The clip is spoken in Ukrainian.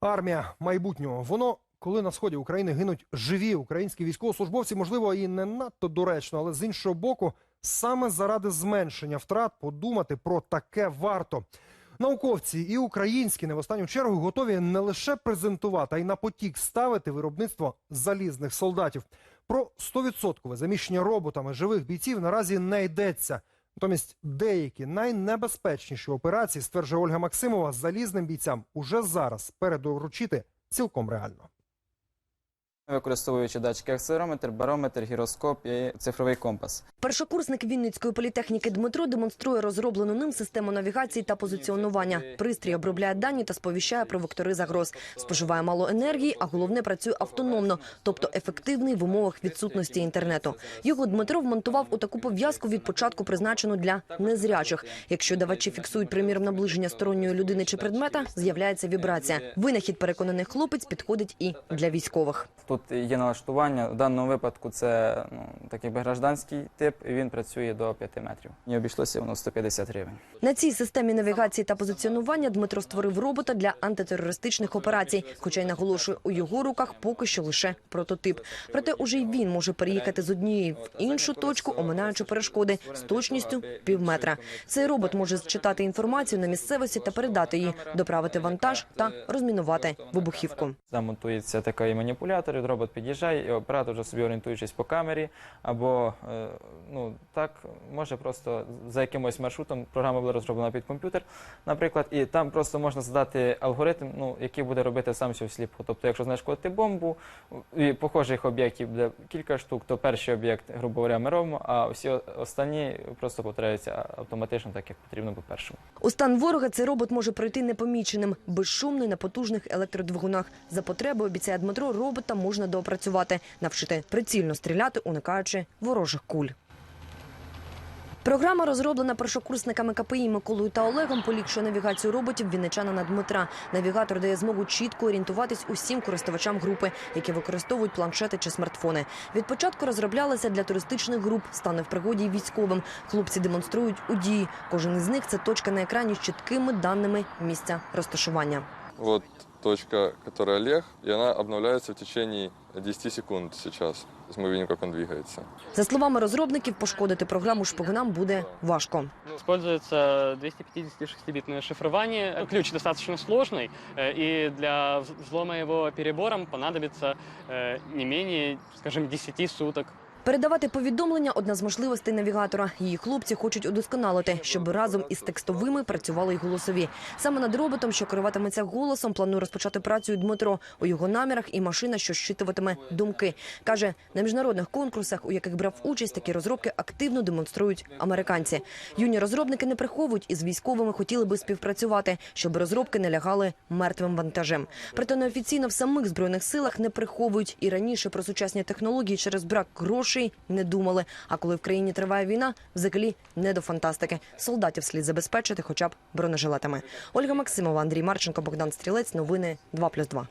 Армія майбутнього. Воно, коли на сході України гинуть живі українські військовослужбовці, можливо, і не надто доречно, але з іншого боку, саме заради зменшення втрат подумати про таке варто. Науковці і українські не в останню чергу готові не лише презентувати, а й на потік ставити виробництво залізних солдатів. Про 100% заміщення роботами живих бійців наразі не йдеться. Натомість деякі найнебезпечніші операції, стверджує Ольга Максимова, залізним бійцям уже зараз передоручити цілком реально. Використовуючи датчики акселерометр, барометр, гіроскоп і цифровий компас. Першокурсник Вінницької політехніки Дмитро демонструє розроблену ним систему навігації та позиціонування. Пристрій обробляє дані та сповіщає про вектори загроз. Споживає мало енергії, а головне працює автономно, тобто ефективний в умовах відсутності інтернету. Його Дмитро вмонтував у таку пов'язку від початку призначену для незрячих. Якщо давачі фіксують приміром наближення сторонньої людини чи предмета, з'являється вібрація. Винахід переконаний хлопець підходить і для військових. Тут є налаштування. В даному випадку це ну, такий би гражданський тип, і він працює до 5 метрів. І обійшлося воно 150 гривень. На цій системі навігації та позиціонування Дмитро створив робота для антитерористичних операцій. Хоча й наголошує, у його руках поки що лише прототип. Проте уже й він може переїхати з однієї в іншу точку, оминаючи перешкоди з точністю пів метра. Цей робот може зчитати інформацію на місцевості та передати її, доправити вантаж та розмінувати вибухівку. Там монтується такий маніпулятор, і робот під'їжджає, і оператор вже собі орієнтуючись по камері, або е, ну так може просто за якимось маршрутом програма була розроблена під комп'ютер, наприклад, і там просто можна задати алгоритм, ну який буде робити сам все всліпу. Тобто, якщо знешкодити бомбу і похожих об'єктів буде кілька штук, то перший об'єкт, грубо говоря, ми робимо, а всі останні просто повторяються автоматично, так як потрібно по першому. У стан ворога цей робот може пройти непоміченим, безшумний на потужних електродвигунах. За потреби обіцяє Дмитро, робота можна доопрацювати, навчити прицільно стріляти, уникаючи ворожих куль. Програма розроблена першокурсниками КПІ Миколою та Олегом, поліпшує навігацію роботів вінничана на Дмитра. Навігатор дає змогу чітко орієнтуватись усім користувачам групи, які використовують планшети чи смартфони. Від початку розроблялася для туристичних груп, стане в пригоді військовим. Хлопці демонструють у дії. Кожен із них це точка на екрані з чіткими даними місця розташування. Вот точка, которая Олег, и она обновляется в течение 10 секунд сейчас. То есть мы видим, как он двигается. За словами розробників, пошкодити програму шпигунам буде важко. Используется 256-битное шифрование. Ключ достаточно сложный, э, и для вз- взлома его перебором понадобится э, не менее, скажем, 10 суток. Передавати повідомлення одна з можливостей навігатора. Її хлопці хочуть удосконалити, щоб разом із текстовими працювали й голосові. Саме над роботом, що керуватиметься голосом, планує розпочати працю Дмитро. У його намірах і машина, що щитуватиме думки. Каже, на міжнародних конкурсах, у яких брав участь, такі розробки активно демонструють американці. Юні розробники не приховують і з військовими хотіли би співпрацювати, щоб розробки не лягали мертвим вантажем. Проте неофіційно в самих збройних силах не приховують і раніше про сучасні технології через брак грошей не думали. А коли в країні триває війна, взагалі не до фантастики. Солдатів слід забезпечити, хоча б бронежилетами. Ольга Максимова, Андрій Марченко, Богдан Стрілець. Новини 2+,2.